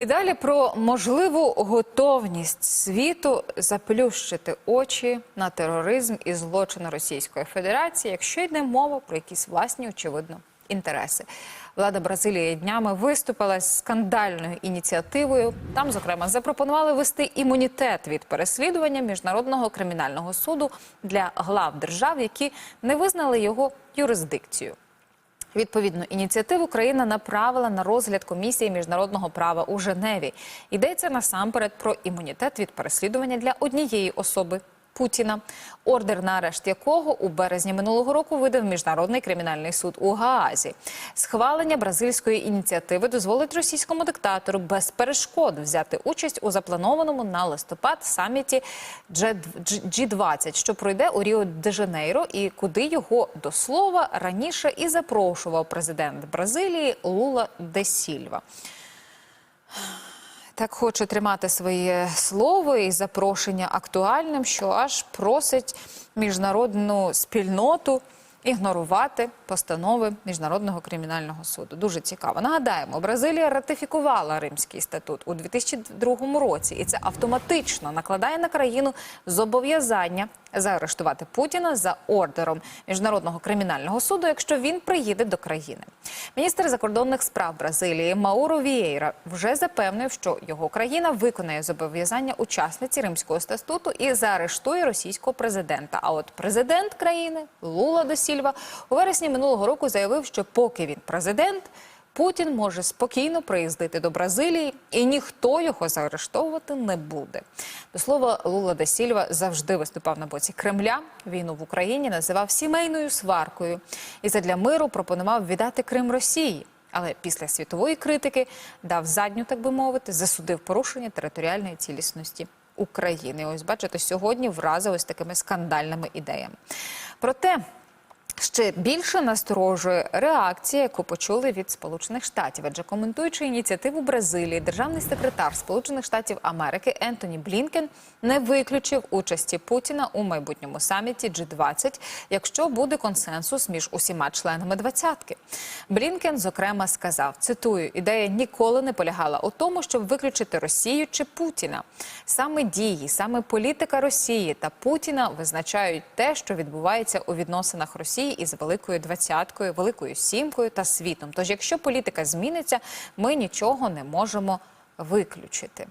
І далі про можливу готовність світу заплющити очі на тероризм і злочини Російської Федерації, якщо йде мова про якісь власні, очевидно, інтереси. Влада Бразилії днями виступила з скандальною ініціативою. Там, зокрема, запропонували ввести імунітет від переслідування міжнародного кримінального суду для глав держав, які не визнали його юрисдикцію. Відповідну ініціативу країна направила на розгляд комісії міжнародного права у Женеві. Йдеться насамперед про імунітет від переслідування для однієї особи. Путіна, ордер на арешт якого у березні минулого року видав міжнародний кримінальний суд у Гаазі. Схвалення бразильської ініціативи дозволить російському диктатору без перешкод взяти участь у запланованому на листопад саміті G20, що пройде у Ріо де Жанейро, і куди його до слова раніше і запрошував президент Бразилії Лула де Сільва. Так хоче тримати своє слово і запрошення актуальним, що аж просить міжнародну спільноту ігнорувати постанови міжнародного кримінального суду. Дуже цікаво. Нагадаємо, Бразилія ратифікувала Римський статут у 2002 році, і це автоматично накладає на країну зобов'язання заарештувати Путіна за ордером міжнародного кримінального суду, якщо він приїде до країни. Міністр закордонних справ Бразилії Мауро Вієйра вже запевнив, що його країна виконає зобов'язання учасниці Римського статуту і заарештує російського президента. А от президент країни Лула до Сільва у вересні минулого року заявив, що поки він президент. Путін може спокійно приїздити до Бразилії, і ніхто його заарештовувати не буде. До слова, Лула де Сільва завжди виступав на боці Кремля. Війну в Україні називав сімейною сваркою і задля миру пропонував віддати Крим Росії. Але після світової критики дав задню, так би мовити, засудив порушення територіальної цілісності України. Ось бачите, сьогодні вразив ось такими скандальними ідеями. Проте. Ще більше насторожує реакція, яку почули від Сполучених Штатів. Адже коментуючи ініціативу Бразилії, державний секретар Сполучених Штатів Америки Ентоні Блінкен не виключив участі Путіна у майбутньому саміті G20, якщо буде консенсус між усіма членами двадцятки. Блінкен зокрема сказав: цитую, ідея ніколи не полягала у тому, щоб виключити Росію чи Путіна. Саме дії, саме політика Росії та Путіна визначають те, що відбувається у відносинах Росії із великою двадцяткою, великою сімкою та світом. Тож, якщо політика зміниться, ми нічого не можемо виключити.